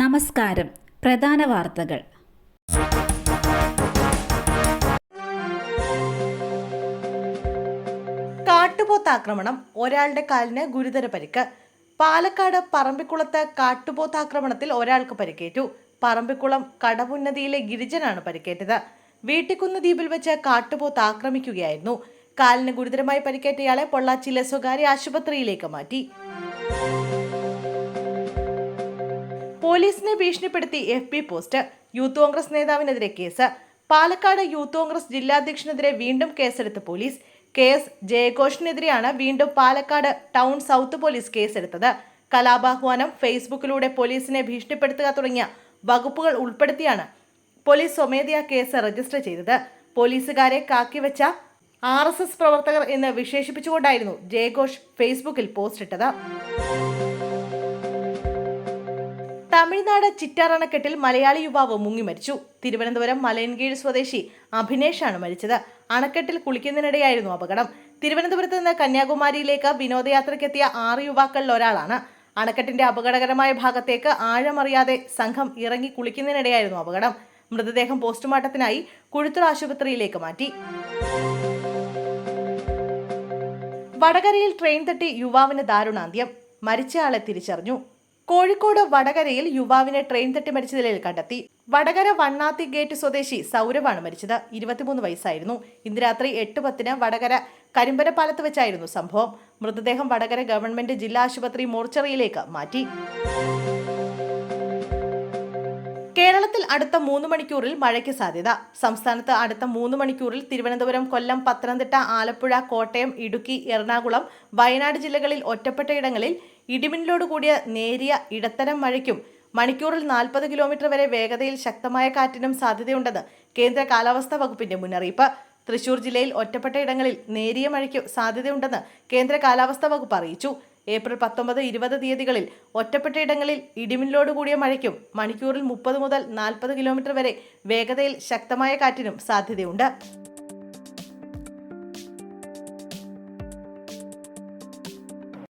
നമസ്കാരം. പ്രധാന വാർത്തകൾ. കാട്ടുപോത്ത് ആക്രമണം ഒരാളുടെ കാലിന് ഗുരുതര പരിക്ക്. പാലക്കാട് പറമ്പിക്കുളത്ത് കാട്ടുപോത്ത് ആക്രമണത്തിൽ ഒരാൾക്ക് പരിക്കേറ്റു. പറമ്പിക്കുളം കടവുന്നതിയിലെ ഗിരിജനാണ് പരിക്കേറ്റത്. വീട്ടിക്കുന്ന് ദ്വീപിൽ വെച്ച് കാട്ടുപോത്ത് ആക്രമിക്കുകയായിരുന്നു. കാലിന് ഗുരുതരമായി പരിക്കേറ്റയാളെ പൊള്ളാച്ചിയിലെ സ്വകാര്യ ആശുപത്രിയിലേക്ക് മാറ്റി. പോലീസിനെ ഭീഷണിപ്പെടുത്തി F P post. Youth Congress നേതാവിനെതിരെ case. Palakkad youth Congress ജില്ലാധ്യക്ഷനെതിരെ വീണ്ടും കേസെടുത്ത് പോലീസ്. കെ എസ് ജയഘോഷിനെതിരെയാണ് വീണ്ടും പാലക്കാട് ടൗൺ സൗത്ത് പോലീസ് കേസെടുത്തത്. കലാപാഹ്വാനം ഫേസ്ബുക്കിലൂടെ പോലീസിനെ ഭീഷണിപ്പെടുത്തുക തുടങ്ങിയ വകുപ്പുകൾ ഉൾപ്പെടുത്തിയാണ് പോലീസ് സ്വമേധയാ കേസ് രജിസ്റ്റർ ചെയ്തത്. പോലീസുകാരെ കാക്കിവെച്ച ആർ എസ് എസ് പ്രവർത്തകർ എന്ന് വിശേഷിപ്പിച്ചുകൊണ്ടായിരുന്നു ജയഘോഷ് ഫേസ്ബുക്കിൽ പോസ്റ്റ് തമിഴ്നാട് ചിറ്റാറണക്കെട്ടിൽ മലയാളി യുവാവ് മുങ്ങി മരിച്ചു. തിരുവനന്തപുരം മലയൻകീഴ് സ്വദേശി അഭിനേഷാണ് മരിച്ചത്. അണക്കെട്ടിൽ കുളിക്കുന്നതിനിടെയായിരുന്നു അപകടം. തിരുവനന്തപുരത്ത് നിന്ന് കന്യാകുമാരിയിലേക്ക് വിനോദയാത്രയ്ക്കെത്തിയ ആറ് യുവാക്കളിൽ ഒരാളാണ്. അണക്കെട്ടിന്റെ അപകടകരമായ ഭാഗത്തേക്ക് ആഴമറിയാതെ സംഘം ഇറങ്ങി കുളിക്കുന്നതിനിടെയായിരുന്നു അപകടം. മൃതദേഹം പോസ്റ്റ്മോർട്ടത്തിനായി കുഴുത്തൂർ ആശുപത്രിയിലേക്ക് മാറ്റി. വടകരയിൽ ട്രെയിൻ തട്ടി യുവാവിന് ദാരുണാന്ത്യം. മരിച്ചയാളെ തിരിച്ചറിഞ്ഞു. കോഴിക്കോട് വടകരയിൽ യുവാവിനെ ട്രെയിൻ തട്ടി മരിച്ച നിലയിൽ കണ്ടെത്തി. വടകര വണ്ണാത്തി ഗേറ്റ് സ്വദേശി സൗരവാണ് മരിച്ചത്. ഇരുപത്തിമൂന്ന് വയസ്സായിരുന്നു. ഇന്ന് രാത്രി എട്ട് പത്തിന് വടകര കരിമ്പനപ്പാലത്ത് വെച്ചായിരുന്നു സംഭവം. മൃതദേഹം വടകര ഗവൺമെന്റ് ജില്ലാ ആശുപത്രി മോർച്ചറിയിലേക്ക് മാറ്റി. കേരളത്തിൽ അടുത്ത മൂന്ന് മണിക്കൂറിൽ മഴയ്ക്ക് സാധ്യത. സംസ്ഥാനത്ത് അടുത്ത മൂന്ന് മണിക്കൂറിൽ തിരുവനന്തപുരം കൊല്ലം പത്തനംതിട്ട ആലപ്പുഴ കോട്ടയം ഇടുക്കി എറണാകുളം വയനാട് ജില്ലകളിൽ ഒറ്റപ്പെട്ടയിടങ്ങളിൽ ഇടിമിന്നലോട് കൂടിയ നേരിയ ഇടത്തരം മഴയ്ക്കും മണിക്കൂറിൽ നാൽപ്പത് കിലോമീറ്റർ വരെ വേഗതയിൽ ശക്തമായ കാറ്റിനും സാധ്യതയുണ്ടെന്ന് കേന്ദ്ര കാലാവസ്ഥാ വകുപ്പിന്റെ മുന്നറിയിപ്പ്. തൃശൂർ ജില്ലയിൽ ഒറ്റപ്പെട്ട ഇടങ്ങളിൽ നേരിയ മഴയ്ക്ക് സാധ്യതയുണ്ടെന്ന് കേന്ദ്ര കാലാവസ്ഥാ വകുപ്പ് അറിയിച്ചു. ഏപ്രിൽ പത്തൊമ്പത് ഇരുപത് തീയതികളിൽ ഒറ്റപ്പെട്ട ഇടങ്ങളിൽ ഇടിമിന്നലോട് കൂടിയ മഴയ്ക്കും മണിക്കൂറിൽ മുപ്പത് മുതൽ നാൽപ്പത് കിലോമീറ്റർ വരെ വേഗതയിൽ ശക്തമായ കാറ്റിനും സാധ്യതയുണ്ട്.